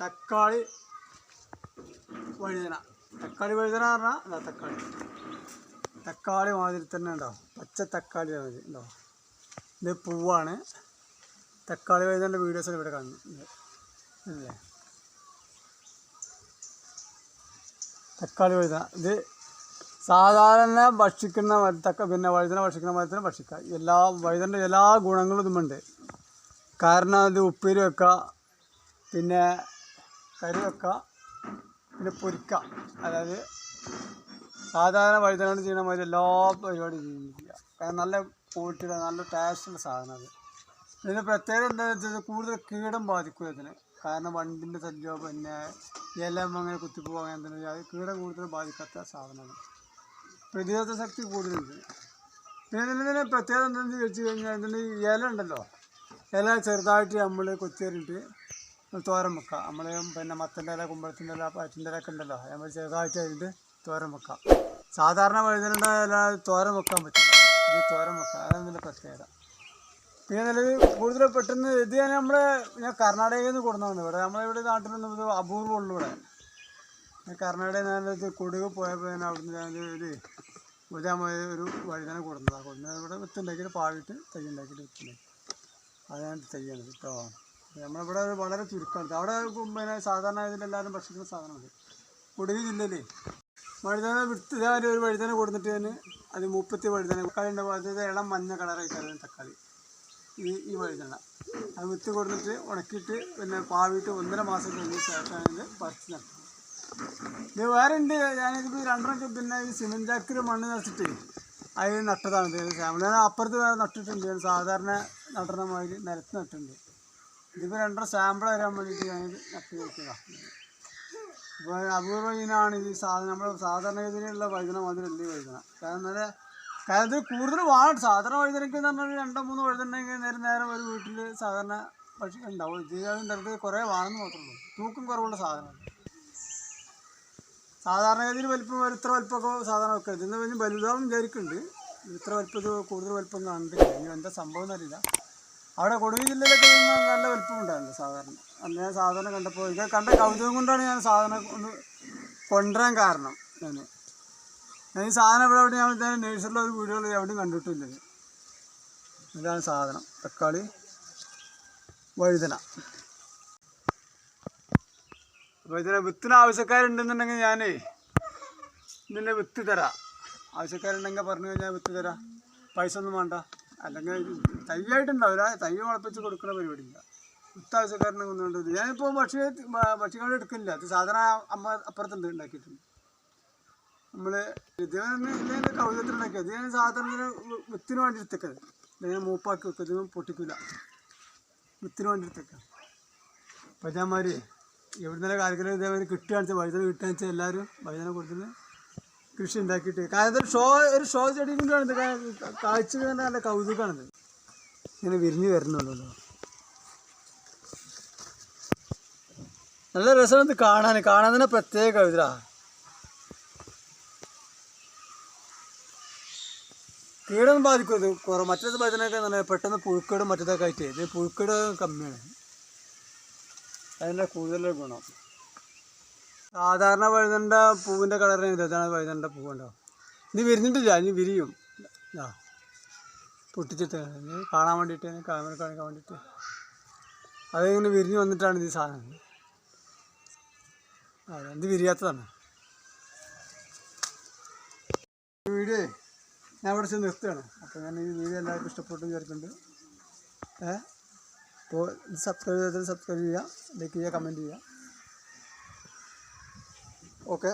തക്കാളി വഴുതന. തക്കാളി വഴുതന പറഞ്ഞാൽ എന്താ തക്കാളി? തക്കാളി മാതിരി തന്നെ ഉണ്ടാവും പച്ച തക്കാളി മതി ഉണ്ടാവും ഇത് പൂവാണ്. തക്കാളി വഴുതന്റെ വീഡിയോസ് ഇവിടെ കാണുന്നു അല്ലേ തക്കാളി വഴുതന. ഇത് സാധാരണ ഭക്ഷിക്കുന്ന തക്ക പിന്നെ വഴുതന ഭക്ഷിക്കുന്ന മാതിരി തന്നെ ഭക്ഷിക്കുക. എല്ലാ വഴുതന്റെ എല്ലാ ഗുണങ്ങളും ഇതുമുണ്ട്. കാരണം അത് ഉപ്പേരി വെക്കുക പിന്നെ കറി വെക്കുക പിന്നെ പൊരിക്കുക. അതായത് സാധാരണ വഴുതനോട് ചെയ്യുന്ന മാതിരി എല്ലാ പരിപാടിയും ചെയ്യുന്നില്ല കാരണം നല്ല ക്വാളിറ്റിയുടെ നല്ല ടേസ്റ്റുള്ള സാധനം അത്. ഇതിന് പ്രത്യേകത എന്താണെന്ന് വെച്ചാൽ കൂടുതൽ കീടം ബാധിക്കും ഇതിന്. കാരണം വണ്ടിന്റെ തല്ലോ പിന്നെ ഇല അങ്ങനെ കുത്തിപ്പോകുക അങ്ങനെ തന്നെ കീടം കൂടുതൽ ബാധിക്കാത്ത സാധനമാണ്. പ്രതിരോധ ശക്തി കൂടുതലുണ്ട്. പിന്നെ ഇതിന് പ്രത്യേകത എന്താണെന്ന് ചോദിച്ചു കഴിഞ്ഞാൽ ഇതിന് ഇല ഉണ്ടല്ലോ. ഇല ചെറുതായിട്ട് നമ്മൾ കൊത്തിയറിട്ട് തോരൻ വെക്കുക നമ്മൾ പിന്നെ മത്തന്റെ ഇല കുമ്പളത്തിന്റെ ഇല പാറ്റിന്റെ ഇല ഒക്കെ ഉണ്ടല്ലോ. നമ്മൾ ചെറുതായിട്ട് അതിന്റെ തോരൻ വെക്കാം. സാധാരണ വഴുതനയുടെ തോരൻ വെക്കാൻ പറ്റും ഇത് തോരൻ വെക്കുക അതാണ് ഇതിന്റെ പ്രത്യേകത. പിന്നെ നിലവിൽ കൂടുതൽ പെട്ടെന്ന് ഇത് ഞാൻ നമ്മൾ ഞാൻ കർണാടകയിൽ നിന്ന് കൊടുന്നതാണ് ഇവിടെ നമ്മളിവിടെ നാട്ടിലൊന്നും ഇത് അപൂർവമുള്ളൂ ഇവിടെ. ഞാൻ കർണാടകയിൽ ഞാനത് കൊടുക് പോയപ്പോൾ ഞാൻ അവിടുന്ന് ഞാൻ ഒരു ഒരു ഒരു വഴുതന കൊടുന്നതാണ് കൊടുക്കുന്നത് ഇവിടെ വിത്തുണ്ടാക്കിയിട്ട് പാടിയിട്ട് തൈ ഉണ്ടാക്കിയിട്ട് വിത്തുണ്ടാക്കി അതാണ് തയ്യാണ് കേട്ടോ. നമ്മളിവിടെ വളരെ ചുരുക്കമാണ്. അവിടെ പിന്നെ സാധാരണ ഇതിലെല്ലാവരും ഭക്ഷിക്കുന്ന സാധനമാണ്. കൊടുവി ജില്ലയിൽ വഴുതന വിത്ത് ഞാൻ ഒരു വഴുതന കൊടുത്തിട്ട് ഞാൻ അത് മുപ്പത്തി വഴുതന തക്കാളി ഉണ്ടാവും അത് ഇളം മഞ്ഞ കളറായിട്ടാണ് തക്കാളി. ഈ ഈ വഴുതന. അത് വിത്ത് കൊടുത്തിട്ട് ഉണക്കിയിട്ട് പിന്നെ പാവിട്ട് ഒന്നര മാസം കഴിഞ്ഞ് ശേഷം ഇത് പറിച്ച് നട്ടത് ഇത് വേറെ ഉണ്ട്. ഞാനിത് രണ്ടെണ്ണം പിന്നെ ഈ സിമെന്റ് ചാക്കിൽ മണ്ണ് നിറച്ചിട്ട് അതിൽ നട്ടതാണ്. ഇത് ഫാമിലി അപ്പുറത്ത് വേറെ നട്ടിട്ടുണ്ട്. ഞാൻ സാധാരണ നടന്ന മാതിരി നിലത്ത് നട്ടിട്ടുണ്ട്. ഇതിപ്പോൾ രണ്ടര സാമ്പിൾ വരാൻ വേണ്ടിയിട്ട് ഞാനിത് നട്ട് നോക്കിയതാണ് ഇപ്പോൾ അപൂർവ ഇനാണ് ഈ സാധനം. നമ്മൾ സാധാരണ ഗതിയിലുള്ള വഴുതന മാതിരല്ല വഴുതന. കാരണം നല്ല കാരണം ഇത് കൂടുതൽ വാഴ സാധാരണ വഴുതനയ്ക്ക് എന്ന് പറഞ്ഞാൽ രണ്ടോ മൂന്നോ വഴുതനയ്ക്ക് നേരം നേരം ഒരു വീട്ടിൽ സാധാരണ പക്ഷി ഉണ്ടാവും. തരത്തിൽ കുറേ വേണമെന്ന് മാത്രമേ തൂക്കം കുറവുള്ള സാധനമാണ്. സാധാരണഗതിയിൽ വലിപ്പം ഇത്ര വലിപ്പമൊക്കെ സാധാരണ വെക്കുക ഇന്ന് വലിയ വലുതാവും വിചാരിക്കുന്നുണ്ട് ഇത്ര വലിപ്പം ഇത് കൂടുതൽ വലിപ്പം കണ്ടില്ല ഇനി എന്താ സംഭവം എന്നറിയില്ല. അവിടെ കൊടുവി ജില്ലയിലൊക്കെ നല്ല വലിപ്പം ഉണ്ടായിരുന്നു സാധാരണ? അന്ന് ഞാൻ സാധാരണ കണ്ടപ്പോൾ ഇത് കണ്ട കൗതുകം കൊണ്ടാണ് ഞാൻ സാധനം ഒന്ന് കൊണ്ടുവരാൻ കാരണം ഞാൻ ഞാൻ ഈ സാധനം ഇവിടെ എവിടെ ഞാൻ നേഴ്സറിലെ ഒരു വീടുകൾ എവിടെയും കണ്ടിട്ടില്ല ഇതാണ് സാധനം. തക്കാളി വഴുതന. അപ്പോൾ ഇതിന് വിത്തിന് ആവശ്യക്കാരുണ്ടെന്നുണ്ടെങ്കിൽ ഞാനേ ഇതിന്റെ വിത്ത് തരാം. ആവശ്യക്കാരുണ്ടെങ്കിൽ പറഞ്ഞു കഴിഞ്ഞാൽ വിത്ത് തരാം. പൈസ ഒന്നും വേണ്ട. അല്ലെങ്കിൽ തയ്യായിട്ടുണ്ടാവില്ല. തൈ മുളപ്പിച്ച് കൊടുക്കുന്ന പരിപാടിയില്ല. വിത്ത് ആവശ്യക്കാരനെ കൊണ്ടുകൊണ്ട് ഞാനിപ്പോൾ ഭക്ഷ്യ ഭക്ഷ്യക്കാട് എടുക്കുന്നില്ല അത് സാധന അമ്മ അപ്പുറത്തുണ്ട് ഉണ്ടാക്കിയിട്ടുണ്ട്. നമ്മൾ ഇതിനെ ഇത് ഞാൻ സാധാരണ വിത്തിന് വേണ്ടി എടുത്തേക്കത് ഞാൻ മൂപ്പാക്കി വെക്കും. ഇത് പൊട്ടിക്കില്ല വിത്തിന് വേണ്ടി എടുത്തേക്കാം. അപ്പോൾ ഇതേമാതിരി എവിടുന്നല്ല കാലങ്ങളിൽ ഇതേമാതിരി കിട്ടുകയാണെന്ന് വെച്ചാൽ വൈദ്യുതി കിട്ടുകയാണെന്ന് വെച്ചാൽ എല്ലാവരും വൈദ്യുതി കൊടുത്തിന് കൃഷി ഉണ്ടാക്കിയിട്ട്. കാരണം ഇതൊരു ഷോ ഒരു ഷോ ചെടി കൊണ്ടാണ് കാഴ്ച തന്നെ നല്ല കൗതുകമാണിത് ഇങ്ങനെ വിരിഞ്ഞ് വരുന്നുള്ളൂ നല്ല രസമാണ് ഇത് കാണാൻ കാണാൻ തന്നെ പ്രത്യേക കവിത കീടം ബാധിക്കും ഇത് കുറേ മറ്റേത് ഭജനൊക്കെ നല്ല പെട്ടെന്ന് പുഴുക്കേടും മറ്റേതൊക്കെ ആയിട്ട്. ഇത് പുഴുക്കേട് കമ്മിയാണ്. അതിന്റെ കൂടുതൽ ഗുണം. സാധാരണ വഴുതണ്ട പൂവിന്റെ കളറിന് ഇതാണ് വഴുതണ്ട പൂവുണ്ടോ ഇത് വിരിഞ്ഞിട്ടില്ല ഇനി വിരിയും. ആ പൊട്ടിച്ചിട്ട് കാണാൻ വേണ്ടിയിട്ട് ക്യാമറ കാണിക്കാൻ വേണ്ടിയിട്ട്. അതിങ്ങനെ വിരിഞ്ഞ് വന്നിട്ടാണ് ഇത് സാധനം. അതെ ഇത് വിരിയാത്തതാണ്. വീഡിയോ ഞാൻ ഇവിടെ ചെന്ന് നിർത്തുകയാണ്. അപ്പോൾ ഞാൻ ഈ വീഡിയോ എല്ലാവർക്കും ഇഷ്ടപ്പെട്ടു വിചാരിക്കുന്നുണ്ട്. ഏ? അപ്പോൾ ഇത് സബ്സ്ക്രൈബ് ചെയ്താൽ സബ്സ്ക്രൈബ് ചെയ്യുക ലൈക്ക് ചെയ്യുക കമന്റ് ചെയ്യുക. ഓക്കെ.